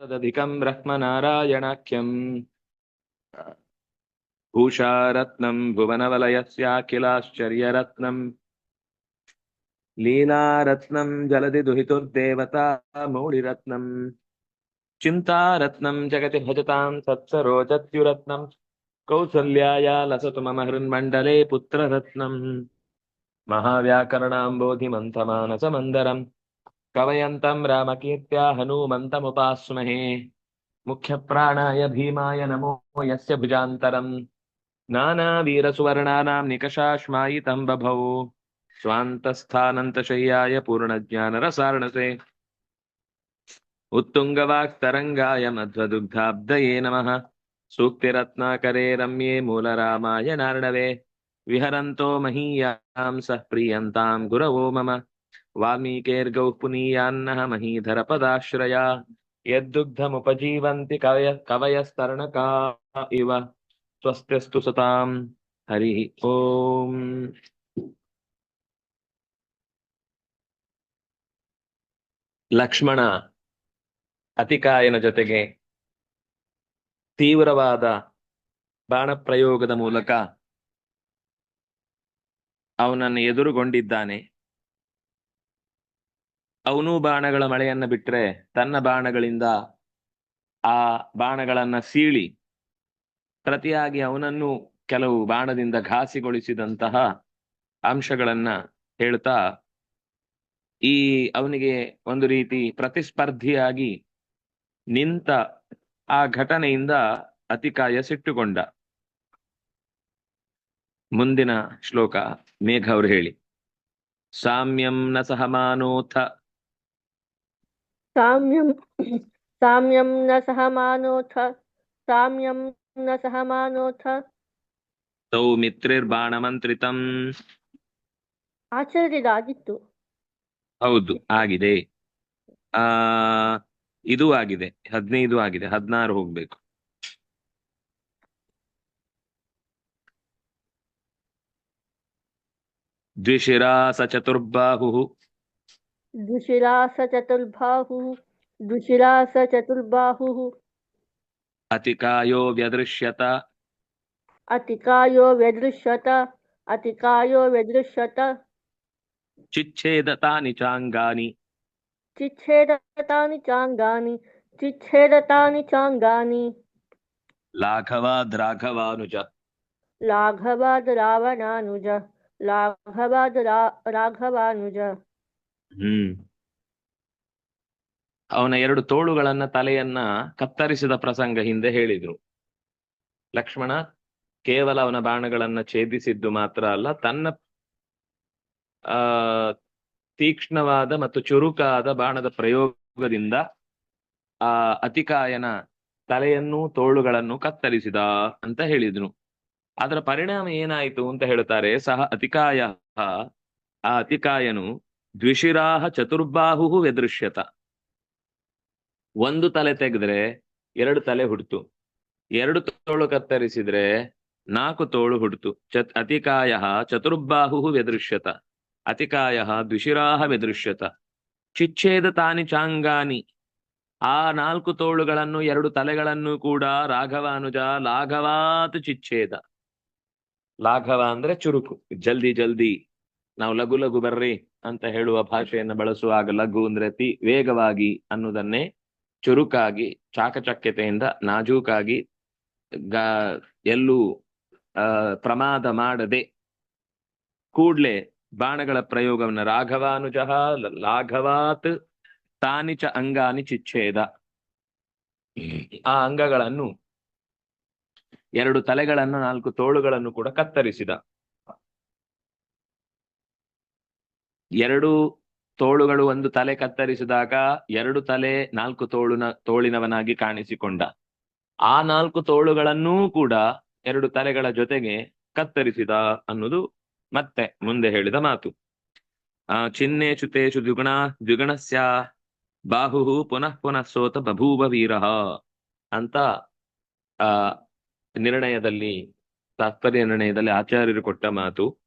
तदधिकं ब्रह्मनारायणाख्यम्। भूषारत्नं भुवनवलयस्याखिलाश्चर्यरत्नम् लीलारत्नं जलधि दुहितुर्देवता मौळिरत्नम् चिन्तारत्नं जगति भजतां सत्सरोजत्युरत्नं। कौसल्याया लसतु मम हृन्मण्डले पुत्ररत्नम् महाव्याकरणाम्बोधिमन्थमानसमन्दरम् कवयन्तं रामकीर्त्या हनूमन्तमुपास्महे मुख्यप्राणाय भीमाय नमो यस्य भुजान्तरम् नानावीरसुवर्णानां निकषाश्मायितं बभौ स्वान्तस्थानन्तशय्याय पूर्णज्ञानरसार्णसे उत्तुङ्गवाक्तरङ्गाय मध्वदुग्धाब्दये नमः सूक्तिरत्नाकरे रम्ये मूलरामाय नार्णवे विहरन्तो महीयां सः प्रीयन्तां गुरवो मम वाल्मीकेर्गौः पुनीयान्नः महीधरपदाश्रया यद्दुग्धमुपजीवन्ति कवय कवयस्तरणका इव स्वस्त्यस्तु सतां हरिः ओम् ಲಕ್ಷ್ಮಣ ಅತಿಕಾಯನ ಜೊತೆಗೆ ತೀವ್ರವಾದ ಬಾಣಪ್ರಯೋಗದ ಮೂಲಕ ಅವನನ್ನು ಎದುರುಗೊಂಡಿದ್ದಾನೆ ಅವನು ಬಾಣಗಳ ಮಳೆಯನ್ನ ಬಿಟ್ರೆ ತನ್ನ ಬಾಣಗಳಿಂದ ಆ ಬಾಣಗಳನ್ನ ಸೀಳಿ ಪ್ರತಿಯಾಗಿ ಅವನನ್ನು ಕೆಲವು ಬಾಣದಿಂದ ಘಾಸಿಗೊಳಿಸಿದಂತಹ ಅಂಶಗಳನ್ನ ಹೇಳ್ತಾ ಈ ಅವನಿಗೆ ಒಂದು ರೀತಿ ಪ್ರತಿಸ್ಪರ್ಧಿಯಾಗಿ ನಿಂತ ಆ ಘಟನೆಯಿಂದ ಅತಿಕಾಯ ಸಿಟ್ಟುಕೊಂಡ ಮುಂದಿನ ಶ್ಲೋಕ ಮೇಘ ಅವರು ಹೇಳಿ. ಸಾಮ್ಯಂ ನ ಸಹಮಾನೋಥ साम्यं साम्यं न सहमानोऽथ साम्यं न सहमानोऽथ ತೌ ಮಿತ್ರಿರ್ಬಾಣಮಂತ್ರಿತಂ ಆಚಾರ್ಯರಾಗಿತ್ತು ಹೌದು ಆಗಿದೆ ಆ ಇದು ಆಗಿದೆ ಹದಿನೈದು ಆಗಿದೆ ಹದಿನಾರು ಹೋಗ್ಬೇಕು ದ್ವಿಶಿರಾಸ ಚತುರ್ಬಾಹು दुशिलास दुशिलास अतिकायो व्यदृश्यत अतिकायो व्यदृश्यत अतिकायो व्यदृश्यत चिच्छेदतानि चिच्छेदतानि चिच्छेदतानि लाघवाद् राघवानुज। लाघवाद् रावणानुज लाघवाद् रा राघवानुज। ಹ್ಮ್. ಅವನ ಎರಡು ತೋಳುಗಳನ್ನ ತಲೆಯನ್ನ ಕತ್ತರಿಸಿದ ಪ್ರಸಂಗ ಹಿಂದೆ ಹೇಳಿದ್ರು. ಲಕ್ಷ್ಮಣ ಕೇವಲ ಅವನ ಬಾಣಗಳನ್ನ ಛೇದಿಸಿದ್ದು ಮಾತ್ರ ಅಲ್ಲ, ತನ್ನ, ಆ, ತೀಕ್ಷ್ಣವಾದ ಮತ್ತು ಚುರುಕಾದ ಬಾಣದ ಪ್ರಯೋಗದಿಂದ ಆ ಅತಿಕಾಯನ ತಲೆಯನ್ನು ತೋಳುಗಳನ್ನು ಕತ್ತರಿಸಿದ ಅಂತ ಹೇಳಿದ್ರು. ಅದರ ಪರಿಣಾಮ ಏನಾಯಿತು ಅಂತ ಹೇಳ್ತಾರೆ, ಸಹ ಅತಿಕಾಯ, ಆ ಅತಿಕಾಯನು ದ್ವಿಶಿರಾಹ ಚತುರ್ಬಾಹು ವ್ಯದೃಶ್ಯತ. ಒಂದು ತಲೆ ತೆಗೆದ್ರೆ ಎರಡು ತಲೆ ಹುಡ್ತು. ಎರಡು ತೋಳು ಕತ್ತರಿಸಿದ್ರೆ ನಾಲ್ಕು ತೋಳು ಹುಡ್ತು. ಚತ್ ಅತಿಕಾಯ ಚತುರ್ಬಾಹು ವ್ಯದೃಶ್ಯತ. ಅತಿಕಾಯ ದ್ವಿಷಿರಾಹ ವ್ಯದೃಶ್ಯತ. ಚಿಚ್ಛೇದ ತಾನಿ ಚಾಂಗಾನಿ. ಆ ನಾಲ್ಕು ತೋಳುಗಳನ್ನು ಎರಡು ತಲೆಗಳನ್ನು ಕೂಡ ರಾಘವಾನುಜ ಲಾಘವಾತ್ ಚಿಚ್ಛೇದ. ಲಾಘವ ಅಂದ್ರೆ ಚುರುಕು. ಜಲ್ದಿ ಜಲ್ದಿ. ನಾವು ಲಘು ಲಘು ಬರ್ರಿ. ಅಂತ ಹೇಳುವ ಭಾಷೆಯನ್ನು ಬಳಸುವಾಗ ಲಘು ಅಂದ್ರೆ ಅತಿ ವೇಗವಾಗಿ ಅನ್ನುವುದನ್ನೇ ಚುರುಕಾಗಿ, ಚಾಕಚಕ್ಯತೆಯಿಂದ ನಾಜೂಕಾಗಿ ಗ, ಎಲ್ಲೂ ಪ್ರಮಾದ ಮಾಡದೆ ಕೂಡ್ಲೆ ಬಾಣಗಳ ಪ್ರಯೋಗವನ್ನು ರಾಘವಾನುಜ, ಲಾಘವಾತ್ ತಾನಿ ಚ ಅಂಗಾನಿ ಚಿಚ್ಛೇದ. ಆ ಅಂಗಗಳನ್ನು ಎರಡು ತಲೆಗಳನ್ನು ನಾಲ್ಕು ತೋಳುಗಳನ್ನು ಕೂಡ ಕತ್ತರಿಸಿದ. ಎರಡು ತೋಳುಗಳು ಒಂದು ತಲೆ ಕತ್ತರಿಸಿದಾಗ ಎರಡು ತಲೆ ನಾಲ್ಕು ತೋಳುನ, ತೋಳಿನವನಾಗಿ ಕಾಣಿಸಿಕೊಂಡ. ಆ ನಾಲ್ಕು ತೋಳುಗಳನ್ನೂ ಕೂಡ ಎರಡು ತಲೆಗಳ ಜೊತೆಗೆ ಕತ್ತರಿಸಿದ ಅನ್ನೋದು ಮತ್ತೆ ಮುಂದೆ ಹೇಳಿದ ಮಾತು. ಆ, ಚಿನ್ನೆ ಚುತೇಶು ದ್ವಿಗುಣ, ದ್ವಿಗುಣಸ್ಯ ಬಾಹು ಪುನಃ ಪುನಃ ಸೋತ ಬಭೂವ ವೀರ ಅಂತ, ಆ, ನಿರ್ಣಯದಲ್ಲಿ, ತಾತ್ಪರ್ಯ ನಿರ್ಣಯದಲ್ಲಿ ಆಚಾರ್ಯರು ಕೊಟ್ಟ ಮಾತು.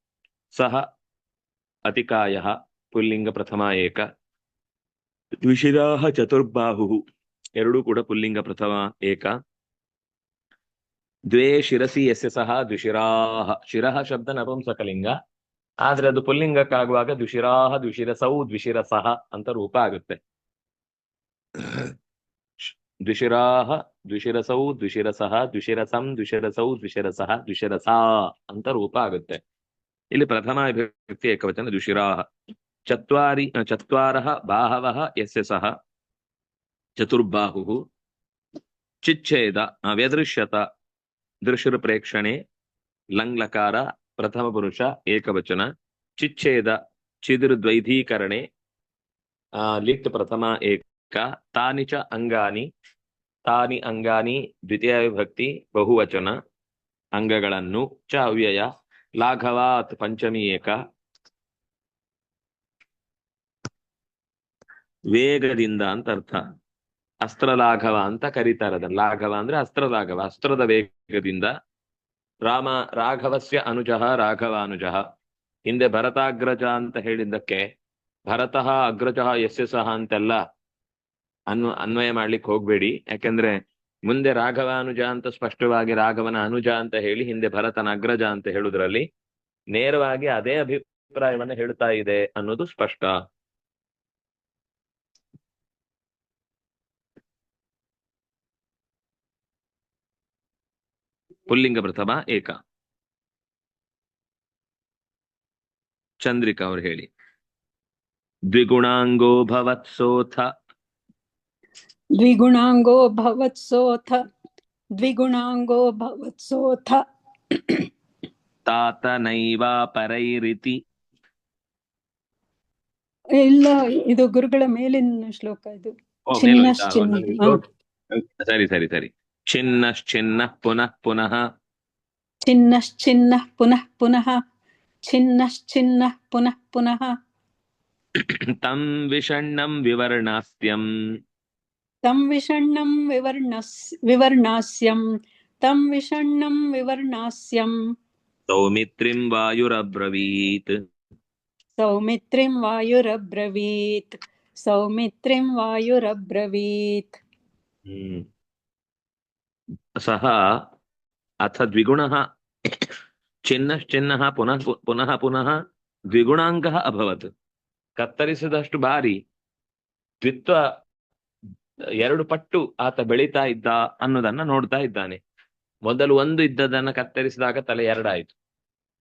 ಸಹ ಅತಿಕಾಯ ಪುಲ್ಲಿಂಗ ಪ್ರಥಮ ಏಕ ದ್ವಿಶಿರಾಹ ಚತುರ್ಬಾಹು ಎರಡೂ ಕೂಡ ಪುಲ್ಲಿಂಗ ಪ್ರಥಮ ಏಕ. ದ್ವೇ ಶಿರಸಿ ಯಸ್ಯ ಸಹ ದ್ವಿಶಿರಾಹ. ಶಿರಹ ಶಬ್ದ ನಪುಂಸಕಲಿಂಗ. ಆದ್ರೆ ಅದು ಪುಲ್ಲಿಂಗಕ್ಕಾಗುವಾಗ ದ್ವಿಶಿರಾಹ, ದ್ವಿಶಿರಸೌ, ದ್ವಿಶಿರಸಹ ಅಂತ ರೂಪ ಆಗುತ್ತೆ. ದ್ವಿಶಿರಾಹ, ದ್ವಿಶಿರಸೌ, ದ್ವಿಶಿರಸಹ, ದ್ವಿಶಿರಸಂ, ದ್ವಿಶಿರಸೌ, ದ್ವಿಶಿರಸಹ, ದ್ವಿಶಿರಸಾ ಅಂತ ರೂಪ ಆಗುತ್ತೆ. ಇಲ್ಲಿ ಪ್ರಥಮ ವ್ಯಕ್ತಿ ಏಕವಚನ ದ್ವಿಶಿರಾಹ ಚತ್ವಾರಿ ಚತ್ವಾರಃ ಬಾಹವಃ ಯಸ್ಯ ಸಹ ಚತುರ್ಬಾಹು ಚಿಚ್ಛೇದ ವ್ಯದೃಶ್ಯತ ದೃಶ್ಯರ ಪ್ರೇಕ್ಷಣೆ ಲಂಗ್ಲಕಾರ ಪ್ರಥಮ ಪುರುಷ ಏಕವಚನ ಚಿಚ್ಛೇದ ಚಿದಿರ್ದ್ವೈಧೀಕರಣೆ ಲಿಟ್ ಪ್ರಥಮ ಏಕ ತಾನಿ ಚ ಅಂಗಾನಿ ತಾನಿ ಅಂಗಾನಿ ದ್ವಿತೀಯ ವಿಭಕ್ತಿ ಬಹುವಚನ ಅಂಗಗಳನ್ನು ಚ ಅವ್ಯಯ ಲಾಘವಾತ್ ಪಂಚಮಿ ಏಕ. ವೇಗದಿಂದ ಅಂತ ಅರ್ಥ. ಅಸ್ತ್ರಲಾಘವ ಅಂತ ಕರೀತಾರೆ ಅದನ್ನ ಲಾಘವ ಅಂದ್ರೆ ಅಸ್ತ್ರಲಾಘವ, ಅಸ್ತ್ರದ ವೇಗದಿಂದ. ರಾಮ, ರಾಘವಸ್ಯ ಅನುಜಃ ರಾಘವ ಅನುಜಃ ಹಿಂದೆ ಭರತಾಗ್ರಜ ಅಂತ ಹೇಳಿದ್ದಕ್ಕೆ ಭರತಃ, ಅಗ್ರಜಃ ಯಸ್ಯ ಸಹ ಅಂತೆಲ್ಲ ಅನ್ವ, ಅನ್ವಯ ಮಾಡ್ಲಿಕ್ಕೆ ಹೋಗ್ಬೇಡಿ. ಯಾಕಂದ್ರೆ ಮುಂದೆ ರಾಘವಾನುಜ ಅಂತ ಸ್ಪಷ್ಟವಾಗಿ ರಾಘವನ ಅನುಜ ಅಂತ ಹೇಳಿ ಹಿಂದೆ ಭರತನ ಅಗ್ರಜ ಅಂತ ಹೇಳುದ್ರಲ್ಲಿ ನೇರವಾಗಿ ಅದೇ ಅಭಿಪ್ರಾಯವನ್ನು ಹೇಳ್ತಾ ಇದೆ ಅನ್ನೋದು ಸ್ಪಷ್ಟ. ಪುಲ್ಲಿಂಗ ಪ್ರಥಮ ಏಕ. ಚಂದ್ರಿಕಾ ಅವ್ರು ಹೇಳಿ. ದ್ವಿಗುಣಾಂಗೋ ಭವತ್ಸೋಥ द्विगुणाङ्गो भवत्सोऽथ द्विगुणाङ्गो भवत्सोऽथ ತಾತನೈವ ಪರೈರಿತಿ ಇಲ್ಲ ಇದು ಗುರುಗಳ ಮೇಲಿನ ಶ್ಲೋಕ ಇದು ಓ, ಮೇಲೋಯ್ತಾ? ಚಿನ್ನಶ್ಚಿನ್ನ ನನಗೆ ಹ. ಸರಿ ಸರಿ ಸರಿ ಚಿನ್ನಶ್ಚಿನ್ನ ಪುನಃ ಪುನಃ छिन्नश्चिन्नः पुनः पुनः छिन्नश्चिन्नः पुनः पुनः ತಂ ವಿಷಣ್ಣಂ ವಿವರ್ಣಾಸ್ಯಂ तं विषण्णं विवर्णस् विवर्णास्यं तं विषण्णं विवर्णास्यं सौमित्रिं वायुरब्रवीत्। सौमित्रिं वायुरब्रवीत्। सौमित्रिं वायुरब्रवीत्। हम्म। अथ द्विगुणः छिन्नश्चिन्नः पुनः पुनः पुनः द्विगुणाङ्कः अभवत्। कत्तरिसिदष्टु भारी द्वित्व ಎರಡು ಪಟ್ಟು ಆತ ಬೆಳೀತಾ ಇದ್ದ ಅನ್ನೋದನ್ನ ನೋಡ್ತಾ ಇದ್ದಾನೆ. ಮೊದಲು ಒಂದು ಇದ್ದದನ್ನ ಕತ್ತರಿಸಿದಾಗ ತಲೆ ಎರಡಾಯ್ತು.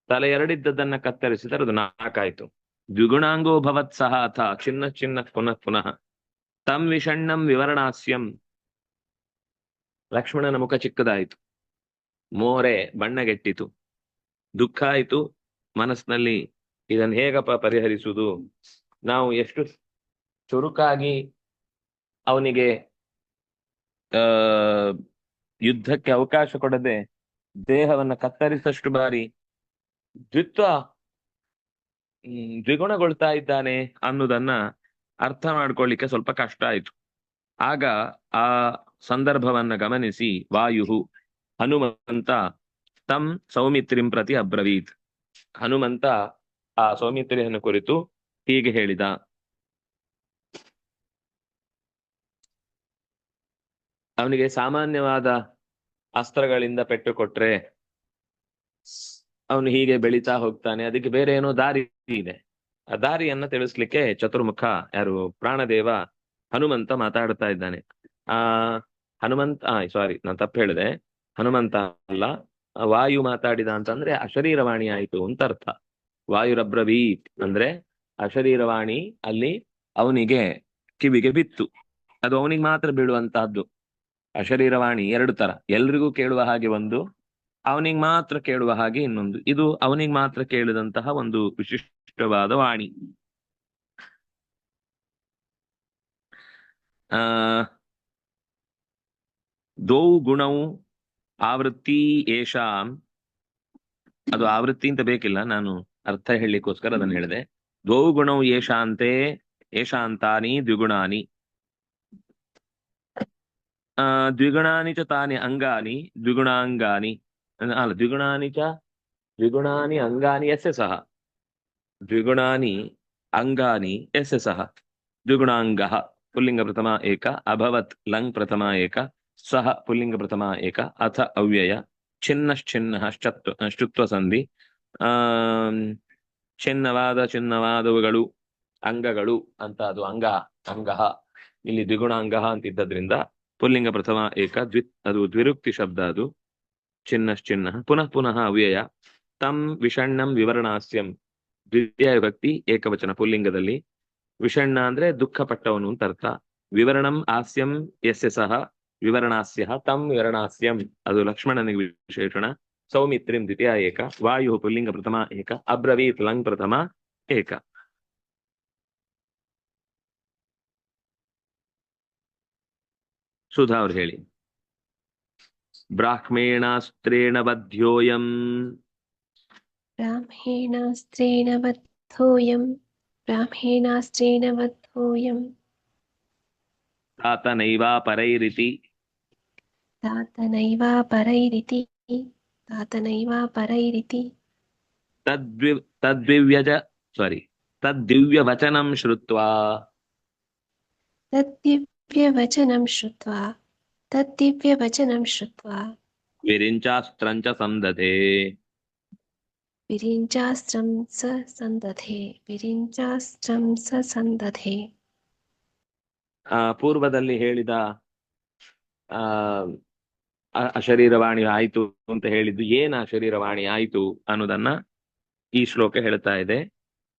ತಲೆ ಎರಡಿದ್ದದನ್ನ ಕತ್ತರಿಸಿದರೆ ಅದು ನಾಲ್ಕಾಯ್ತು. ದ್ವಿಗುಣಾಂಗೋ ಭವತ್ ಸಹ ಅಥ ಚಿನ್ನ ಚಿನ್ನ ಪುನಃ ಪುನಃ. ತಂ ವಿಷಣ್ಣಂ ವಿವರಣಾಸ್ಯಂ. ಲಕ್ಷ್ಮಣನ ಮುಖ ಚಿಕ್ಕದಾಯಿತು. ಮೋರೆ ಬಣ್ಣಗೆಟ್ಟಿತು. ದುಃಖ ಆಯಿತು. ಮನಸ್ಸಿನಲ್ಲಿ ಇದನ್ನು ಹೇಗಪ್ಪ ಪರಿಹರಿಸುವುದು? ನಾವು ಎಷ್ಟು ಚುರುಕಾಗಿ ಅವನಿಗೆ, ಆ, ಯುದ್ಧಕ್ಕೆ ಅವಕಾಶ ಕೊಡದೆ ದೇಹವನ್ನ ಕತ್ತರಿಸಷ್ಟು ಬಾರಿ ದ್ವಿತ್ವ ದ್ವಿಗುಣಗೊಳ್ತಾ ಇದ್ದಾನೆ ಅನ್ನೋದನ್ನ ಅರ್ಥ ಮಾಡ್ಕೊಳ್ಳಿಕ್ಕೆ ಸ್ವಲ್ಪ ಕಷ್ಟ ಆಯ್ತು. ಆಗ ಆ ಸಂದರ್ಭವನ್ನ ಗಮನಿಸಿ ವಾಯು ಹನುಮಂತ ತಂ ಸೌಮಿತ್ರಿಂ ಪ್ರತಿ ಅಬ್ರವೀತ್. ಹನುಮಂತ ಆ ಸೌಮಿತ್ರಿಯನ್ನು ಕುರಿತು ಹೀಗೆ ಹೇಳಿದ. ಅವನಿಗೆ ಸಾಮಾನ್ಯವಾದ ಅಸ್ತ್ರಗಳಿಂದ ಪೆಟ್ಟು ಕೊಟ್ರೆ ಅವನು ಹೀಗೆ ಬೆಳೀತಾ ಹೋಗ್ತಾನೆ. ಅದಕ್ಕೆ ಬೇರೆ ಏನೋ ದಾರಿ ಇದೆ. ಆ ದಾರಿಯನ್ನ ತಿಳಿಸ್ಲಿಕ್ಕೆ ಚತುರ್ಮುಖ, ಯಾರು, ಪ್ರಾಣದೇವ ಹನುಮಂತ ಮಾತಾಡ್ತಾ ಇದ್ದಾನೆ. ಆ ಹನುಮಂತ ಸಾರಿ ನಾನು ತಪ್ಪು ಹೇಳಿದೆ. ಹನುಮಂತ ಅಲ್ಲ, ವಾಯು ಮಾತಾಡಿದ ಅಂತಂದ್ರೆ ಅಶರೀರವಾಣಿ ಆಯಿತು ಅಂತ ಅರ್ಥ. ವಾಯುರಬ್ರವೀತ್ ಅಂದ್ರೆ ಅಶರೀರವಾಣಿ ಅಲ್ಲಿ ಅವನಿಗೆ ಕಿವಿಗೆ ಬಿತ್ತು. ಅದು ಅವನಿಗೆ ಮಾತ್ರ ಬೀಳುವಂತಹದ್ದು. ಅಶರೀರವಾಣಿ ಎರಡು ತರ. ಎಲ್ರಿಗೂ ಕೇಳುವ ಹಾಗೆ ಒಂದು ಅವನಿಗೆ ಮಾತ್ರ ಕೇಳುವ ಹಾಗೆ ಇನ್ನೊಂದು. ಇದು ಅವನಿಗೆ ಮಾತ್ರ ಕೇಳಿದಂತಹ ಒಂದು ವಿಶಿಷ್ಟವಾದ ವಾಣಿ. ಆ ದ್ವೌ ಗುಣವು ಆವೃತ್ತಿ ಏಷಾಂ. ಅದು ಆವೃತ್ತಿ ಅಂತ ಬೇಕಿಲ್ಲ ನಾನು ಅರ್ಥ ಹೇಳಲಿಕ್ಕೋಸ್ಕರ ಅದನ್ನು ಹೇಳಿದೆ. ದ್ವೌ ಗುಣವು ಏಷಾಂತೆ ಏಷಾಂತಾನಿ ದ್ವಿಗುಣಾನಿ. ದ್ವಿಗುಣಾನಿ ಚ ತಾನಿ ಅಂಗಾನಿ, ದ್ವಿಗುಣಾಂಗಾನಿ ಅಲ್ಲ, ದ್ವಿಗುಣಾನಿ ಚ, ದ್ವಿಗುಣಾನಿ ಅಂಗಾನಿ ಎಸ್ಸೆ ಸಹ. ದ್ವಿಗುಣಾನಿ ಅಂಗಾನಿ ಎಸ್ಸೆ ಸಹ. ದ್ವಿಗುಣಾಂಗ, ಪುಲ್ಲಿಂಗ ಪ್ರಥಮ ಏಕ, ಅಭವತ್ ಲಂಗ್ ಪ್ರಥಮ ಏಕ, ಸಹ ಪುಲ್ಲಿಂಗ ಪ್ರಥಮ ಏಕ, ಅಥ ಅವ್ಯಯ ಛಿನ್ನಶ್ಚಿನ್ನ ಶ್ಚತ್ವ ಸಂಧಿ ಆ ಛಿನ್ನವಾದ ಛಿನ್ನವಾದವುಗಳು, ಅಂಗಗಳು ಅಂತ ಅದು ಅಂಗ ಅಂಗ. ಇಲ್ಲಿ ದ್ವಿಗುಣ ಅಂಗಃ ಅಂತಿದ್ದರಿಂದ ಪುಲ್ಲಿಂಗ ಪ್ರಥಮ ಏಕ, ದ್ವಿ, ಅದು ದ್ವಿರುಕ್ತಿ ಶಬ್ದ ಅದು. ಚಿನ್ನಶ್ಚಿನ್ನ ಪುನಃ ಪುನಃ ಅವ್ಯಯ. ತಂ ವಿಷಣ್ಣಂ ವಿವರಣಾಸ್ಯಂ. ದ್ವಿತೀಯ ವಿಭಕ್ತಿ ಏಕವಚನ ಪುಲ್ಲಿಂಗದಲ್ಲಿ. ವಿಷಣ್ಣ ಅಂದ್ರೆ ದುಃಖಪಟ್ಟವನು ಅಂತ ಅರ್ಥ. ವಿವರಣಂ ಹಾಸ್ಯಂ ಯಸ್ಯ ಸಹ. ವಿವರಣಾಸ್ಯ ತಂ ವಿವರಣಾಸ್ಯಂ. ಅದು ಲಕ್ಷ್ಮಣನಿಗೆ ವಿಶೇಷಣ. ಸೌಮಿತ್ರಿಂ ದ್ವಿತೀಯ ಏಕ. ವಾಯು ಪುಲ್ಲಿಂಗ ಪ್ರಥಮ ಏಕ. ಅಬ್ರವೀತ್ ಲಂಗ್ ಪ್ರಥಮ ಏಕ. ಸುಧಾ ಅವ್ರು ಹೇಳಿ ಬ್ರಾಹ್ಮೇಣಾಸ್ತ್ರೇಣ ಬದ್ಧೋಯಂ ಬ್ರಾಹ್ಮೇಣಾಸ್ತ್ರೇಣ ಬದ್ಧೋಯಂ ಬ್ರಾಹ್ಮೇಣಾಸ್ತ್ರೇಣ ಬದ್ಧೋಯಂ ತಾತನೈವಾ ಪರೈರಿತಿ ತಾತನೈವಾ ಪರೈರಿತಿ ತಾತನೈವಾ ಪರೈರಿತಿ ತದ್ವಿ ತದ್ವಿವ್ಯಜ ಸಾರಿ ತದ್ದಿವ್ಯವಚನಂ ಶ್ರುತ್ವಾ ತದ್ದಿವ್ಯ ದಿವ್ಯವಚನಂ ಶ್ರುತ್ವಾ ತದ್ದಿವ್ಯವಚನಂ ಶ್ರುತ್ವಾ ವಿರಿಂಚಾಸ್ತ್ರಂ ಚ ಸಂದಧೆ ವಿರಿಂಚಾಸ್ತ್ರಂ ಸ ಸಂದಧೆ ವಿರಿಂಚಾಸ್ತ್ರಂ ಸ ಸಂದಧೆ ಆ, ಪೂರ್ವದಲ್ಲಿ ಹೇಳಿದ ಆ ಅ- ಅಶರೀರವಾಣಿ ಆಯ್ತು ಅಂತ ಹೇಳಿದ್ದು ಏನ ಶರೀರವಾಣಿ ಆಯ್ತು ಅನ್ನೋದನ್ನ ಈ ಶ್ಲೋಕ ಹೇಳ್ತಾ ಇದೆ.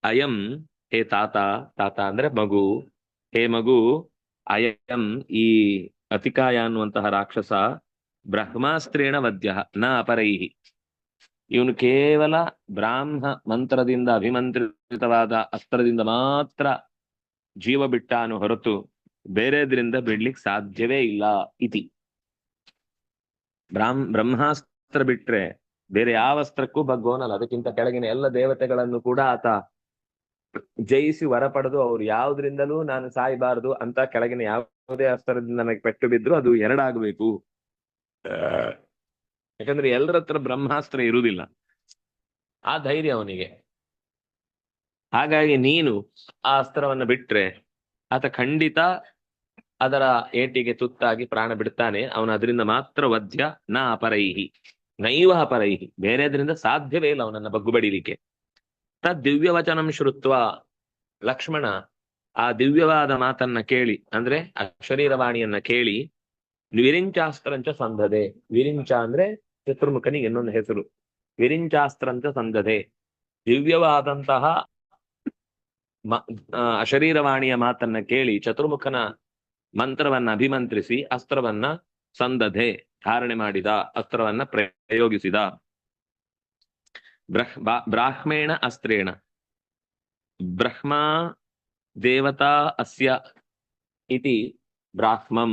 ಅಯಂ ಹೇ ತಾತ ತಾತ ಅಂದ್ರೆ ಮಗು. ಹೇ ಮಗು ಅಯಂ ಈ ಅತಿಕಾಯ ಅನ್ನುವಂತಹ ರಾಕ್ಷಸ ಬ್ರಹ್ಮಾಸ್ತ್ರೇಣ ವದ್ಯ, ನ ಅಪರೈಹಿ. ಇವನು ಕೇವಲ ಬ್ರಾಹ್ಮ ಮಂತ್ರದಿಂದ ಅಭಿಮಂತ್ರಿತವಾದ ಅಸ್ತ್ರದಿಂದ ಮಾತ್ರ ಜೀವ ಬಿಟ್ಟಾನು ಹೊರತು ಬೇರೆದ್ರಿಂದ ಬಿಡ್ಲಿಕ್ಕೆ ಸಾಧ್ಯವೇ ಇಲ್ಲ ಇತಿ. ಬ್ರಾಹ್ಮ ಬ್ರಹ್ಮಾಸ್ತ್ರ ಬಿಟ್ರೆ ಬೇರೆ ಯಾವ ಅಸ್ತ್ರಕ್ಕೂ ಬಗ್ಗೋನಲ್ಲ ಅದಕ್ಕಿಂತ ಕೆಳಗಿನ ಎಲ್ಲ ದೇವತೆಗಳನ್ನು ಕೂಡ ಆತ ಜಯಿಸಿ ವರ ಪಡೆದು ಅವ್ರು ಯಾವ್ದ್ರಿಂದಲೂ ನಾನು ಸಾಯಬಾರದು ಅಂತ ಕೆಳಗಿನ ಯಾವುದೇ ಅಸ್ತ್ರದಿಂದ ನನಗೆ ಪೆಟ್ಟು ಬಿದ್ರು ಅದು ಎರಡಾಗಬೇಕು. ಯಾಕಂದ್ರೆ ಎಲ್ಲರ ಹತ್ರ ಬ್ರಹ್ಮಾಸ್ತ್ರ ಇರುವುದಿಲ್ಲ ಆ ಧೈರ್ಯ ಅವನಿಗೆ. ಹಾಗಾಗಿ ನೀನು ಆ ಅಸ್ತ್ರವನ್ನು ಬಿಟ್ರೆ ಆತ ಖಂಡಿತ ಅದರ ಏಟಿಗೆ ತುತ್ತಾಗಿ ಪ್ರಾಣ ಬಿಡ್ತಾನೆ. ಅವನು ಅದರಿಂದ ಮಾತ್ರ ವದ್ಯ, ನಾ ಅಪರೈಹಿ. ನೈವ ಅಪರೈಹಿ. ಬೇರೆದ್ರಿಂದ ಸಾಧ್ಯವೇ ಇಲ್ಲ ಅವನನ್ನ ಬಗ್ಗು ಬಡಿಲಿಕ್ಕೆ ದಿವ್ಯವಚನಂ ಶ್ರುತ್ವ. ಲಕ್ಷ್ಮಣ, ಆ ದಿವ್ಯವಾದ ಮಾತನ್ನ ಕೇಳಿ, ಅಂದ್ರೆ ಅಕ್ಷರೀರವಾಣಿಯನ್ನ ಕೇಳಿ, ವಿರಿಂಚಾಸ್ತ್ರಂಚ ಸಂಧದೆ. ವಿರಿಂಚ ಅಂದ್ರೆ ಚತುರ್ಮುಖನಿಗೆ ಇನ್ನೊಂದು ಹೆಸರು. ವಿರಿಂಚಾಸ್ತ್ರಂಚ ಸಂಧದೆ. ದಿವ್ಯವಾದಂತಹ ಅಶರೀರವಾಣಿಯ ಮಾತನ್ನ ಕೇಳಿ, ಚತುರ್ಮುಖನ ಮಂತ್ರವನ್ನ ಅಭಿಮಂತ್ರಿಸಿ, ಅಸ್ತ್ರವನ್ನ ಸಂದಧೆ ಧಾರಣೆ ಮಾಡಿದ, ಅಸ್ತ್ರವನ್ನ ಪ್ರಯೋಗಿಸಿದ. ಬ್ರಹ್ ಬಾ- ಬ್ರಾಹ್ಮೇಣ ಅಸ್ತ್ರೇಣ ಬ್ರಹ್ಮ ದೇವತಾ ಅಸ್ಯ ಇತಿ ಬ್ರಾಹ್ಮಂ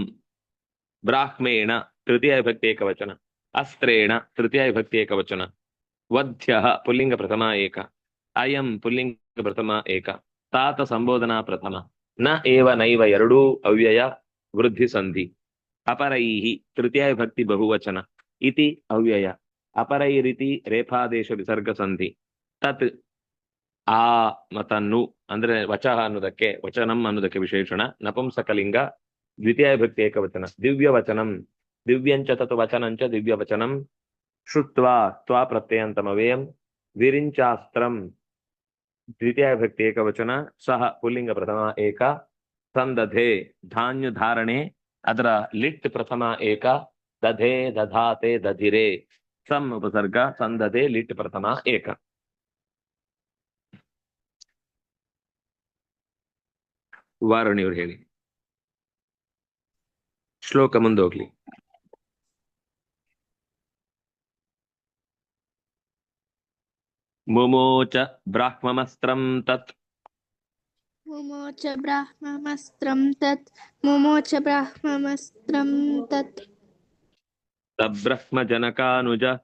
ಬ್ರಾಹ್ಮೇಣ ತೃತೀಯ ವಿಭಕ್ತಿ ಏಕವಚನ ಅಸ್ತ್ರೇಣ ತೃತೀಯ ವಿಭಕ್ತಿ ಏಕವಚನ ವಧ್ಯ ಪುಲ್ಲಿಂಗ ಪ್ರಥಮ ಏಕ ಅಯಂ ಪುಲ್ಲಿಂಗ ಪ್ರಥಮ ಏಕ ತಾತ ಸಂಬೋಧನಾ ಪ್ರಥಮ ನ ಏವ ನೈವ ಎರಡೂ ಅವ್ಯಯ ವೃದ್ಧಿ ಸಂಧಿ ಅಪರೈಹಿ ತೃತೀಯ ವಿಭಕ್ತಿ ಬಹುವಚನ ಇತಿ ಅವ್ಯಯ ಅಪರೈರಿತಿ ರೇಫಾದೇಶ ವಿಸರ್ಗ ಸಂಧಿ ತತ್ ಆ ಮತನ್ನು ಅಂದ್ರೆ ವಚಃ ಅನ್ನೋದಕ್ಕೆ ವಚನಂ ಅನ್ನೋದಕ್ಕೆ ವಿಶೇಷಣ ನಪುಂಸಕಲಿಂಗ ದ್ವಿತೀಯ ವಿಭಕ್ತಿ ಏಕವಚನ ದಿವ್ಯ ವಚನಂ ದಿವ್ಯಂಚ ತತ್ ವಚನಂಚ ದಿವ್ಯ ವಚನಂ ಶುತ್ವಾ ತ್ವಾ ಪ್ರತ್ಯಯಂತಮವೇಯಂ ವಿರಿಂಚಾಸ್ತ್ರಂ ದ್ವಿತೀಯ ವಿಭಕ್ತಿ ಏಕವಚನ ಸಹ ಪುಲ್ಲಿಂಗ ಪ್ರಥಮ ಏಕ ಸಂದಧೆ ಧಾನ್ಯ ಧಾರಣೆ ಅದರ ಲಿಟ್ ಪ್ರಥಮ ಏಕ ದಧೆ ದಧಾತೆ ದಧಿರೆ ಸಮ್ ಉಪಸರ್ಗ ಸಂದದೆ ಲಿಟ್ ಪ್ರಥಮ ಏಕ. ವಾರುಣಿಯವ್ರು ಹೇಳಿ. ಶ್ಲೋಕ ಮುಂದೋಗ್ಲಿ ಮುಮೋಚ ಬ್ರಾಹ್ಮಮಸ್ತ್ರಂ ತತ್. ಮುಮೋಚ ಬ್ರಾಹ್ಮಮಸ್ತ್ರಂ ತತ್. ಮುಮೋಚ ಬ್ರಾಹ್ಮಮಸ್ತ್ರಂ ತತ್. సబ్రహ్మజనకానుజ.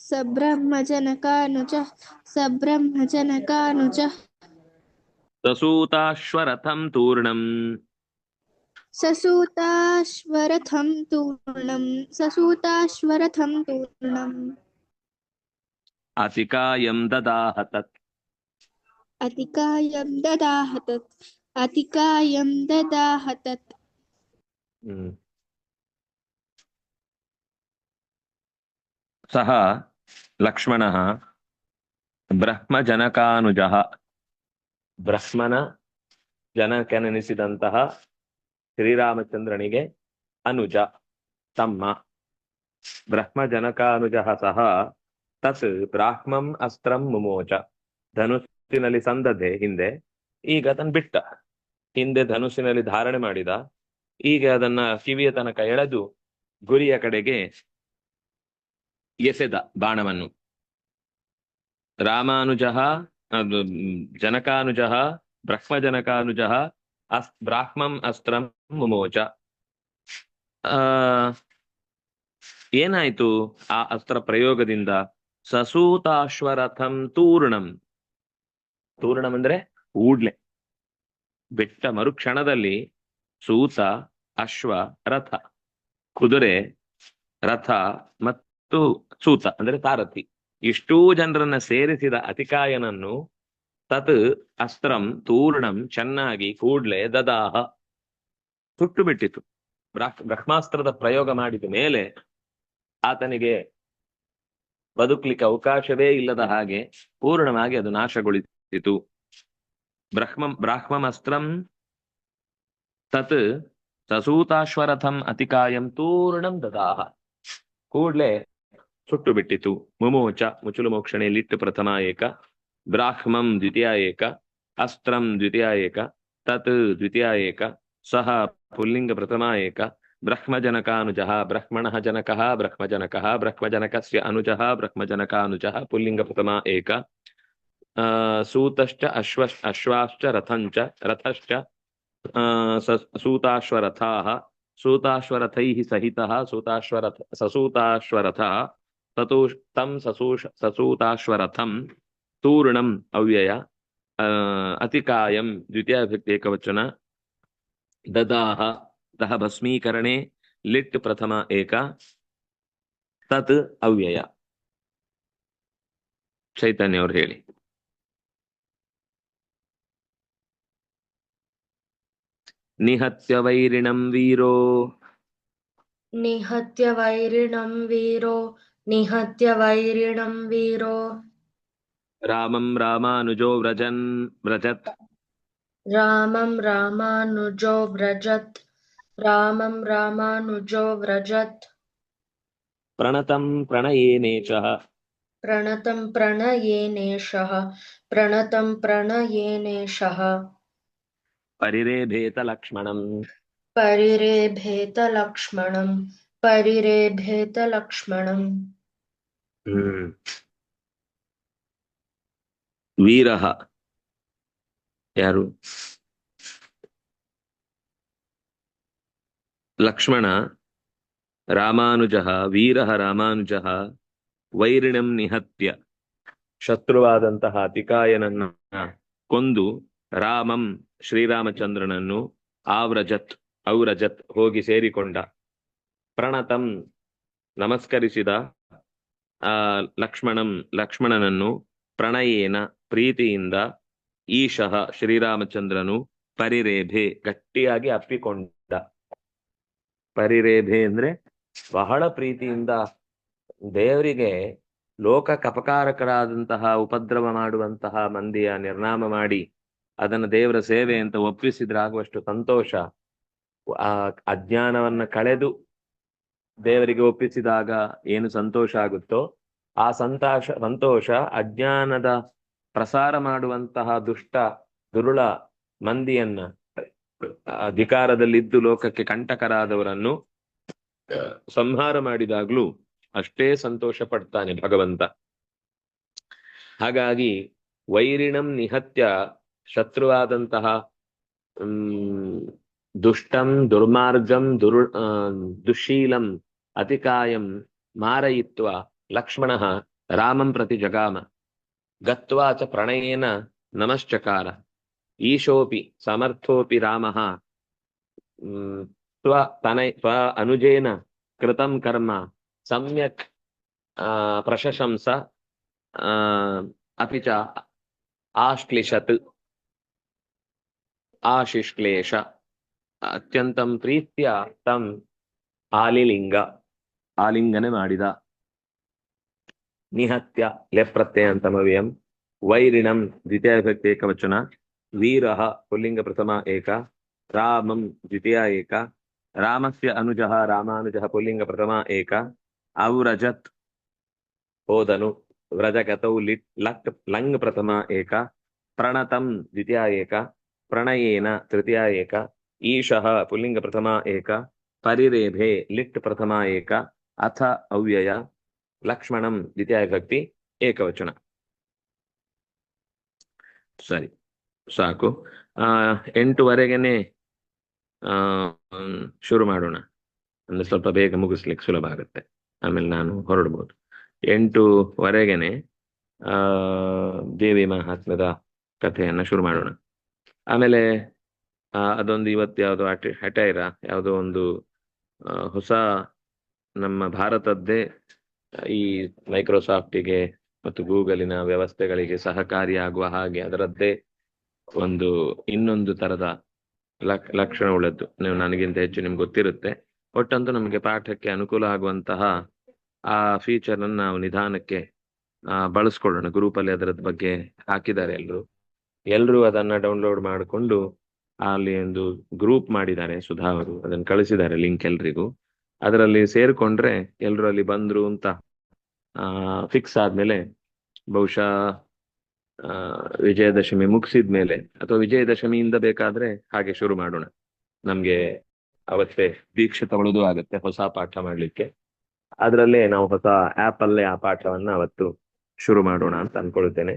సబ్రహ్మజనకానుజ సబ్రహ్మజనకానుజ. ససూతాశ్వరథం తూర్ణం. ససూతాశ్వరథం తూర్ణం ససూతాశ్వరథం తూర్ణం. అతికాయం దదాహ తత్ అతికాయం దదాహ తత్ అతికాయం దదాహ తత్ ಸಹ ಲಕ್ಷ್ಮಣಃ ಬ್ರಹ್ಮಜನಕಾನುಜ ಬ್ರಹ್ಮನ ಜನಕನೆನಿಸಿದಂತಹ ಶ್ರೀರಾಮಚಂದ್ರನಿಗೆ ಅನುಜ, ತಮ್ಮ। ಬ್ರಹ್ಮಜನಕಾನುಜ ಸಹ ತತ್ ಬ್ರಾಹ್ಮಂ ಅಸ್ತ್ರಂ ಮುಮೋಚ। ಧನುಸ್ಸಿನಲ್ಲಿ ಸಂದದೆ ಹಿಂದೆ, ಈಗ ಅದನ್ ಬಿಟ್ಟ। ಹಿಂದೆ ಧನುಸ್ಸಿನಲ್ಲಿ ಧಾರಣೆ ಮಾಡಿದ, ಈಗ ಅದನ್ನ ಕಿವಿಯ ತನಕ ಎಳೆದು, ಗುರಿಯ ಕಡೆಗೆ ಎಸೆದ ಬಾಣವನ್ನು. ರಾಮಾನುಜ ಜನಕಾನುಜ, ಬ್ರಹ್ಮಜನಕಾನುಜ, ಅಸ್, ಬ್ರಾಹ್ಮಂ ಅಸ್ತ್ರಂ ಮುಮೋಚ. ಏನಾಯ್ತು ಆ ಅಸ್ತ್ರ ಪ್ರಯೋಗದಿಂದ? ಸಸೂತಾಶ್ವರಥಂ ತೂರ್ಣಂ. ತೂರ್ಣಂ ಅಂದ್ರೆ ಊಡ್ಲೆ. ಬೆಟ್ಟ ಮರುಕ್ಷಣದಲ್ಲಿ ಸೂತ, ಅಶ್ವ, ರಥ. ಕುದುರೆ, ರಥ ಮತ್ತು ಸೂತ ಅಂದ್ರೆ ತಾರತಿ. ಇಷ್ಟೂ ಜನರನ್ನ ಸೇರಿಸಿದ ಅತಿಕಾಯನನ್ನು ತತ್ ಅಸ್ತ್ರಂ ತೂರ್ಣಂ ಚೆನ್ನಾಗಿ ಕೂಡ್ಲೆ ದದಾಹ. ಸುಟ್ಟು ಬಿಟ್ಟಿತು ಬ್ರಹ್ಮಾಸ್ತ್ರದ ಪ್ರಯೋಗ ಮಾಡಿದ ಮೇಲೆ ಆತನಿಗೆ ಬದುಕ್ಲಿಕ್ಕೆ ಅವಕಾಶವೇ ಇಲ್ಲದ ಹಾಗೆ ಪೂರ್ಣವಾಗಿ ಅದು ನಾಶಗೊಳಿಸಿತು. ಬ್ರಹ್ಮ ಬ್ರಾಹ್ಮಮಸ್ತ್ರಂ ತತ್ ಸಸೂತಾಶ್ವರಥಂ ಅತಿಕಾಯಂ ತೂರ್ಣಂ ದದಾಹ. ಕೂಡ್ಲೆ ಸುಟ್ಟು ಬಿಟ್ಟಿತು. ಮುಮೋಚ ಮುಚುಲು ಮೋಕ್ಷಣೆಯಲ್ಲಿಟ್ಟು ಪ್ರಥಮ ಏಕ. ಬ್ರಾಹ್ಮಂ ದ್ವಿತೀಯ ಏಕ. ಅಸ್ತ್ರಂ ದ್ವಿತೀಯ ಏಕ. ತತ್ ದ್ವಿತೀಯ ಏಕ. ಸಹ ಪುಲ್ಲಿಂಗ ಪ್ರಥಮ ಏಕ. ಬ್ರಹ್ಮಜನಕಾನುಜಃ ಬ್ರಹ್ಮಣಃ ಜನಕಃ ಬ್ರಹ್ಮಜನಕಃ ಬ್ರಹ್ಮಜನಕಸ್ಯ ಅನುಜಃ ಬ್ರಹ್ಮಜನಕಾನುಜಃ ಪುಲ್ಲಿಂಗ ಪ್ರಥಮ ಏಕ. ಆ, ಸೂತಶ್ಚ ಅಶ್ವ ಅಶ್ವಾಶ್ಚ ರಥಂಚ ರಥಶ್ಚ ಆ, ಸ- ಸೂತಾಶ್ವರಥಾಃ ಸತೋಷ್ ತಂ ಸಸೋಷ ಸಸೋತಾಶ್ವರಥಂ ತೂರ್ಣಂ ಅವ್ಯಯ ಅತಿಕಾಯಂ ದ್ವಿತೀಯಾಭಿಕ್ತಿ ಏಕವಚನ ದದಾಹ ದಹ ಭಸ್ಮೀಕರಣೆ ಲಿಟ್ ಪ್ರಥಮ ಏಕ ತತ್ ಅವ್ಯಯ ಚೈತನ್ಯ ಅವ್ರು ಹೇಳಿ. ನಿಹತ್ಯ ವೈರಿಣಂ ವೀರೋ. ನಿಹತ್ಯ ವೈರಿಣಂ ವೀರೋ. निहत्य वैरिणं वीरो। रामं रामानुजो व्रजन् व्रजत्। रामं रामानुजो व्रजत्। रामं रामानुजो व्रजत्। प्रणतं प्रणयेनेशः प्रणतं प्रणयेनेशः प्रणतं प्रणयेनेशः परिरेभेतलक्ष्मणम्। परिरेभेतलक्ष्मणम्। परिरेभेतलक्ष्मणम्। ವೀರ ಯಾರು? ಲಕ್ಷ್ಮಣ. ರಾಮಾನುಜ. ವೀರ ರಾಮಾನುಜ. ವೈರಿಣಂ ನಿಹತ್ಯ. ಶತ್ರುವಾದಂತಹ ಅತಿಕಾಯನನ್ನ ಕೊಂದು ರಾಮಂ ಶ್ರೀರಾಮಚಂದ್ರನನ್ನು ಆವ್ರಜತ್, ಔರಜತ್ ಹೋಗಿ ಸೇರಿಕೊಂಡ. ಪ್ರಣತಂ ನಮಸ್ಕರಿಸಿದ ಲಕ್ಷ್ಮಣಂ, ಲಕ್ಷ್ಮಣನನ್ನು ಪ್ರಣಯೇನ ಪ್ರೀತಿಯಿಂದ ಈಶಃ ಶ್ರೀರಾಮಚಂದ್ರನು ಪರಿರೇಭೆ ಗಟ್ಟಿಯಾಗಿ ಅಪ್ಪಿಕೊಂಡ. ಪರಿರೇಭೆ ಅಂದ್ರೆ ಬಹಳ ಪ್ರೀತಿಯಿಂದ ದೇವರಿಗೆ ಲೋಕ ಕಪಕಾರಕರಾದಂತಹ ಉಪದ್ರವ ಮಾಡುವಂತಹ ಮಂದಿಯ ನಿರ್ನಾಮ ಮಾಡಿ ಅದನ್ನು ದೇವರ ಸೇವೆ ಅಂತ ಒಪ್ಪಿಸಿದ್ರಾಗುವಷ್ಟು ಸಂತೋಷ. ಆ, ಅಜ್ಞಾನವನ್ನ ಕಳೆದು ದೇವರಿಗೆ ಒಪ್ಪಿಸಿದಾಗ ಏನು ಸಂತೋಷ ಆಗುತ್ತೋ ಆ ಸಂತೋಷ ಸಂತೋಷ, ಅಜ್ಞಾನದ ಪ್ರಸಾರ ಮಾಡುವಂತಹ ದುಷ್ಟ, ದುರುಳ ಮಂದಿಯನ್ನ ಅಧಿಕಾರದಲ್ಲಿದ್ದು ಲೋಕಕ್ಕೆ ಕಂಟಕರಾದವರನ್ನು ಸಂಹಾರ ಮಾಡಿದಾಗ್ಲೂ ಅಷ್ಟೇ ಸಂತೋಷ ಪಡ್ತಾನೆ ಭಗವಂತ. ಹಾಗಾಗಿ ವೈರಿಣಂ ನಿಹತ್ಯ ಶತ್ರುವಾದಂತಹ ಹ್ಮ್ ದುಷ್ಟಂ ದುರ್ಮಾರ್ಗಂ ದುರು ಆ, ದುಶ್ಶೀಲಂ ಅತಿಕಾಯಂ ಮಾರಯಿತ್ವ ಲಕ್ಷ್ಮಣ ರಾಮಂ ಪ್ರತಿ ಜಗಾಮ ಗತ್ವಾ ಚ ಪ್ರಣಯೇನ ನಮಶ್ಚಕಾರ ಈಶೋಪಿ ಸಮರ್ಥೋಪಿ ರಾಮಃ ಮ್, ಸ್ವ ತನಯ ಸ್ವ ಅನುಜೇನ ಕೃತಂ ಕರ್ಮ ಸಮ್ಯಕ್ ಆ, ಪ್ರಶಶಂಸ ಅತ್ಯಂತಂ ಪ್ರೀತ್ಯ ತಂ ಆಲಿಲಿಂಗ. ಆಲಿಂಗನೆ ಮಾಡಿದ. ನಿಹತ್ಯ ಲೆಪ್ರತ್ಯಯಂತಮವ್ಯಯಂ ವೈರಿಣಂ ದ್ವಿತೀಯ ವಿಭಕ್ತಿ ಏಕವಚನ. ವೀರಃ ಪುಲ್ಲಿಂಗ ಪ್ರಥಮ ಏಕ. ರಾಮಂ ದ್ವಿತೀಯ ಏಕ. ರಾಮಸ್ಯ ಅನುಜಃ ರಾಮಾನುಜಃ ಪುಲ್ಲಿಂಗ ಪ್ರಥಮ ಏಕ. ಅವ್ರಜತ್ ಹೋದನು. ವ್ರಜಗತೌ ಲಿಟ್ ಲಕ್ ಲಂಗ್ ಪ್ರಥಮ ಏಕ. ಪ್ರಣತಂ ದ್ವಿತೀಯ ಏಕ. ಪ್ರಣಯೇನ ತೃತೀಯ ಏಕ. ಈಶಃ ಪುಲ್ಲಿಂಗ ಪ್ರಥಮ ಏಕ, ಪರಿರೇಭೆ ಲಿಟ್ ಪ್ರಥಮ ಏಕ, ಅಥ ಅವ್ಯಯ, ಲಕ್ಷ್ಮಣಂ ದ್ವಿತೀಯ ವ್ಯಕ್ತಿ ಏಕವಚನ. ಸರಿ, ಸಾಕು. ಆ, ಎಂಟುವರೆಗೆನೆ, ಆ, ಶುರು ಮಾಡೋಣ. ಅಂದ್ರೆ ಸ್ವಲ್ಪ ಬೇಗ ಮುಗಿಸ್ಲಿಕ್ಕೆ ಸುಲಭ ಆಗುತ್ತೆ. ಆಮೇಲೆ ನಾನು ಹೊರಡ್ಬೋದು. ಎಂಟುವರೆಗೆನೆ, ಆ, ದೇವಿ ಮಹಾತ್ಮದ ಕಥೆಯನ್ನ ಶುರು ಮಾಡೋಣ. ಆಮೇಲೆ ಅದೊಂದು ಇವತ್ತು ಯಾವುದೋ ಅಟೆ ಹಟೈರ ಯಾವುದೋ ಒಂದು ಹೊಸ ನಮ್ಮ ಭಾರತದ್ದೇ, ಈ ಮೈಕ್ರೋಸಾಫ್ಟಿಗೆ ಮತ್ತು ಗೂಗಲಿನ ವ್ಯವಸ್ಥೆಗಳಿಗೆ ಸಹಕಾರಿಯಾಗುವ ಹಾಗೆ ಅದರದ್ದೇ ಒಂದು ಇನ್ನೊಂದು ತರದ ಲಕ್, ಲಕ್ಷಣ ಉಳ್ಳದ್ದು. ನೀವು ನನಗಿಂತ ಹೆಚ್ಚು ನಿಮ್ಗೆ ಗೊತ್ತಿರುತ್ತೆ. ಒಟ್ಟಂತೂ ನಮಗೆ ಪಾಠಕ್ಕೆ ಅನುಕೂಲ ಆಗುವಂತಹ ಆ ಫೀಚರ್ ಅನ್ನು ನಾವು ನಿಧಾನಕ್ಕೆ ಬಳಸ್ಕೊಳ್ಳೋಣ. ಗ್ರೂಪಲ್ಲಿ ಅದರದ ಬಗ್ಗೆ ಹಾಕಿದ್ದಾರೆ ಎಲ್ಲರೂ ಎಲ್ಲರೂ ಅದನ್ನ ಡೌನ್ಲೋಡ್ ಮಾಡಿಕೊಂಡು ಅಲ್ಲಿ ಒಂದು ಗ್ರೂಪ್ ಮಾಡಿದ್ದಾರೆ ಸುಧಾ ಅವರು. ಅದನ್ನು ಕಳಿಸಿದ್ದಾರೆ ಲಿಂಕ್ ಎಲ್ರಿಗೂ. ಅದರಲ್ಲಿ ಸೇರ್ಕೊಂಡ್ರೆ ಎಲ್ಲರೂ ಅಲ್ಲಿ ಬಂದ್ರು ಅಂತ ಫಿಕ್ಸ್ ಆದ್ಮೇಲೆ ಬಹುಶಃ ವಿಜಯದಶಮಿ ಮುಗಿಸಿದ ಮೇಲೆ ಅಥವಾ ವಿಜಯದಶಮಿಯಿಂದ ಬೇಕಾದ್ರೆ ಹಾಗೆ ಶುರು ಮಾಡೋಣ. ನಮ್ಗೆ ಅವತ್ತೇ ದೀಕ್ಷೆ ತಗೊಳ್ಳೋದು ಆಗುತ್ತೆ ಹೊಸ ಪಾಠ ಮಾಡ್ಲಿಕ್ಕೆ. ಅದರಲ್ಲೇ ನಾವು ಹೊಸ ಆಪ್ ಅಲ್ಲೇ ಆ ಪಾಠವನ್ನ ಅವತ್ತು ಶುರು ಮಾಡೋಣ ಅಂತ ಅನ್ಕೊಳ್ತೇನೆ.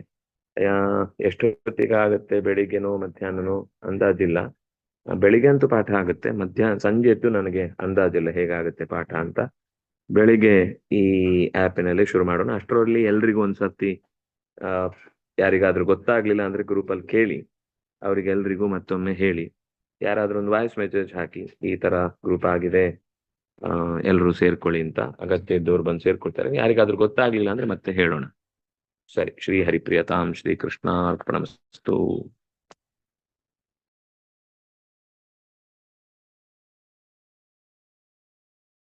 ಆ, ಎಷ್ಟು ಹೊತ್ತಿಗೆ ಆಗುತ್ತೆ ಬೆಳಿಗ್ಗೆನೋ ಮಧ್ಯಾಹ್ನನೋ ಅಂದಾಜಿಲ್ಲ. ಬೆಳಿಗ್ಗೆ ಅಂತೂ ಪಾಠ ಆಗುತ್ತೆ ಮಧ್ಯಾಹ್ನ ಸಂಜೆ ಎದ್ದು ನನಗೆ ಅಂದಾಜಿಲ್ಲ ಹೇಗಾಗುತ್ತೆ ಪಾಠ ಅಂತ. ಬೆಳಿಗ್ಗೆ ಈ ಆ್ಯಪಿನಲ್ಲಿ ಶುರು ಮಾಡೋಣ. ಅಷ್ಟರಲ್ಲಿ ಎಲ್ರಿಗೂ ಒಂದ್ಸರ್ತಿ ಆ ಯಾರಿಗಾದ್ರೂ ಗೊತ್ತಾಗ್ಲಿಲ್ಲ ಅಂದ್ರೆ ಗ್ರೂಪಲ್ಲಿ ಕೇಳಿ ಅವ್ರಿಗೆ ಎಲ್ರಿಗೂ ಮತ್ತೊಮ್ಮೆ ಹೇಳಿ. ಯಾರಾದ್ರೂ ಒಂದು ವಾಯ್ಸ್ ಮೆಸೇಜ್ ಹಾಕಿ ಈ ತರ ಗ್ರೂಪ್ ಆಗಿದೆ ಆ ಎಲ್ಲರೂ ಸೇರ್ಕೊಳ್ಳಿ ಅಂತ. ಅಗತ್ಯ ಇದ್ದವ್ರು ಬಂದು ಸೇರ್ಕೊಳ್ತಾರೆ. ಯಾರಿಗಾದ್ರೂ ಗೊತ್ತಾಗ್ಲಿಲ್ಲ ಅಂದ್ರೆ ಮತ್ತೆ ಹೇಳೋಣ. ಸರಿ ಶ್ರೀ ಹರಿಪ್ರಿಯತಾಂ ಶ್ರೀ ಕೃಷ್ಣ ಅರ್ಪಣಮಸ್ತು